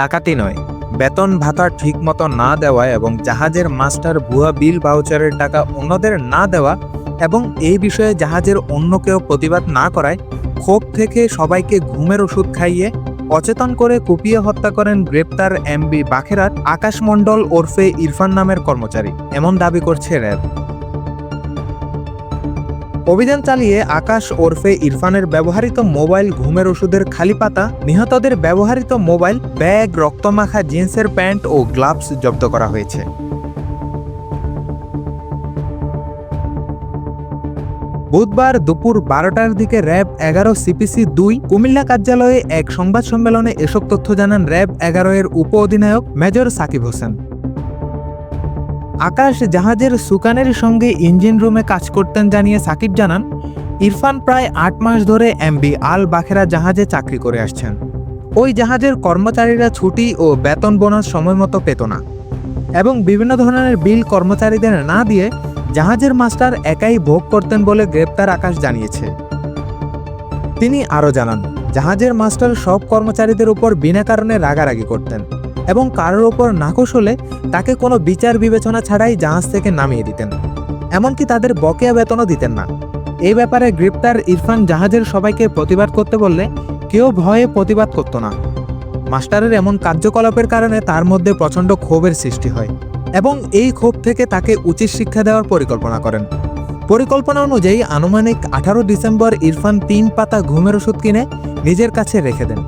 ডাকাতি নয়। বেতন ভাতা ঠিকমতো না দেওয়া এবং জাহাজের মাস্টার ভুয়া বিল ভাউচারের টাকা অন্যদের না দেওয়া এবং এই বিষয়ে জাহাজের অন্য কেউ প্রতিবাদ না করায় ক্ষোভ থেকে সবাইকে ঘুমের ওষুধ খাইয়ে অচেতন করে কুপিয়ে হত্যা করেন গ্রেপ্তার এমবি বাখেরাত আকাশ মণ্ডল ওরফে ইরফান নামের কর্মচারী। এমন দাবি করছে র্যাব। অভিযান চালিয়ে আকাশ ওরফে ইরফানের ব্যবহৃত মোবাইল ঘুমের ওষুধের খালি পাতা, নিহতদের ব্যবহৃত মোবাইল, ব্যাগ, রক্তমাখা, জিন্সের প্যান্ট ও গ্লাভস জব্দ করা হয়েছে। বুধবার দুপুর বারোটার দিকে র্যাব এগারো সিপিসি দুই, কুমিল্লা কার্যালয়ে এক সংবাদ সম্মেলনে এসব তথ্য জানান র্যাব এগারো এর উপ অধিনায়ক মেজর সাকিব হোসেন। আকাশ জাহাজের সুকানের সঙ্গে ইঞ্জিন রুমে কাজ করতেন জানিয়ে সাকিব জানান, ইরফান প্রায় আট মাস ধরে এমবি আল বাখেরা জাহাজে চাকরি করে আসছেন। ওই জাহাজের কর্মচারীরা ছুটি ও বেতন বোনাস সময় মতো পেত না এবং বিভিন্ন ধরনের বিল কর্মচারীদের না দিয়ে জাহাজের মাস্টার একাই ভোগ করতেন বলে গ্রেপ্তার আকাশ জানিয়েছে। তিনি আরও জানান, জাহাজের মাস্টার সব কর্মচারীদের উপর বিনা কারণে রাগারাগি করতেন। এবং কারোর ওপর নাকশ হলে তাকে কোনো বিচার বিবেচনা ছাড়াই জাহাজ থেকে নামিয়ে দিতেন। এমনকি তাদের বকেয়া বেতনও দিতেন না। এই ব্যাপারে গ্রেপ্তার ইরফান জাহাজের সবাইকে প্রতিবাদ করতে বললে কেউ ভয়ে প্রতিবাদ করত না। মাস্টারের এমন কার্যকলাপের কারণে তার মধ্যে প্রচণ্ড ক্ষোভের সৃষ্টি হয় এবং এই ক্ষোভ থেকে তাকে উচিত শিক্ষা দেওয়ার পরিকল্পনা করেন। পরিকল্পনা অনুযায়ী আনুমানিক আঠারো ডিসেম্বর ইরফান তিন পাতা ঘুমের ওষুধ কিনে নিজের কাছে রেখে দেন।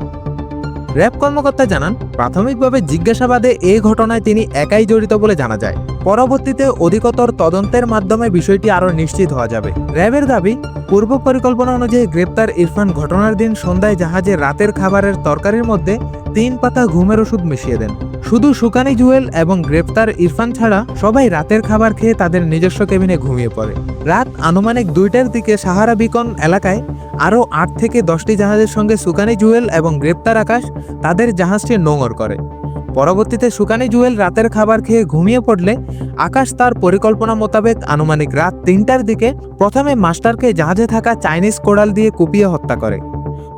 র্যাব কর্মকর্তা জানান, প্রাথমিকভাবে জিজ্ঞাসাবাদে এ ঘটনায় তিনি একাই জড়িত বলে জানা যায়। পরবর্তীতে অধিকতর তদন্তের মাধ্যমে বিষয়টি আরও নিশ্চিত হওয়া যাবে। র্যাবের দাবি, পূর্ব পরিকল্পনা অনুযায়ী গ্রেপ্তার ইরফান ঘটনার দিন সন্ধ্যায় জাহাজে রাতের খাবারের তরকারির মধ্যে তিন পাতা ঘুমের ওষুধ মিশিয়ে দেন। শুধু সুকানি জুয়েল এবং গ্রেপ্তার ইরফান ছাড়া সবাই রাতের খাবার খেয়ে তাদের নিজস্ব কেবিনে ঘুমিয়ে পড়ে। রাত আনুমানিক দুইটার দিকে সাহারা বিকন এলাকায় আরও আট থেকে দশটি জাহাজের সঙ্গে সুকানি জুয়েল এবং গ্রেপ্তার আকাশ তাদের জাহাজটি নোঙর করে। পরবর্তীতে সুকানি জুয়েল রাতের খাবার খেয়ে ঘুমিয়ে পড়লে আকাশ তার পরিকল্পনা মোতাবেক আনুমানিক রাত তিনটার দিকে প্রথমে মাস্টারকে জাহাজে থাকা চাইনিজ কোড়াল দিয়ে কুপিয়ে হত্যা করে।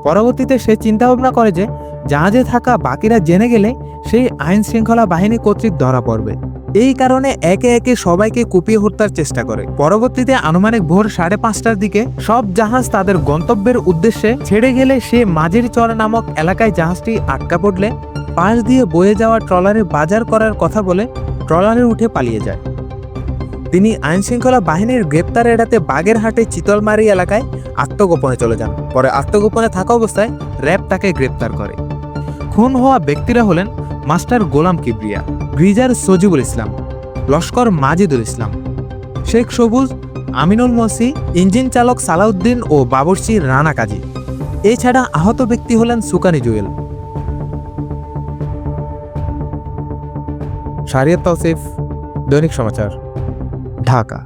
পরবর্তীতে সে চিন্তাভাবনা করে যে জাহাজে থাকা বাকিরা জেনে গেলে সেই আইন শৃঙ্খলা বাহিনী কর্তৃক ধরা পড়বে। এই কারণে একে একে সবাইকে কুপিয়ে হত্যার চেষ্টা করে। পরবর্তীতে আনুমানিক ভোর সাড়ে পাঁচটার দিকে সব জাহাজ তাদের গন্তব্যের উদ্দেশ্যে ছেড়ে গেলে সে মাঝের চর নামক এলাকায় জাহাজটি আটকা পড়লে পাশ দিয়ে বয়ে যাওয়া ট্রলারে বাজার করার কথা বলে ট্রলারে উঠে পালিয়ে যায়। তিনি আইন শৃঙ্খলা বাহিনীর গ্রেপ্তার এড়াতে বাগেরহাটে চিতলমারি এলাকায় আত্মগোপনে চলে যান। পরে আত্মগোপনে থাকা অবস্থায় র্যাব তাকে গ্রেপ্তার করে। খুন হওয়া ব্যক্তিরা হলেন মাস্টার গোলাম কিবরিয়া, গ্রিজার সজিবুল ইসলাম, লস্কর মাজিদুল ইসলাম, শেখ সবুজ, আমিনুল মসি ইঞ্জিন চালক সালাউদ্দিন ও বাবরচি রানা কাজী। এছাড়া আহত ব্যক্তি হলেন সুকানি জুয়েল। শারিয়াত তৌসিফ, দৈনিক সমাচার, ঢাকা।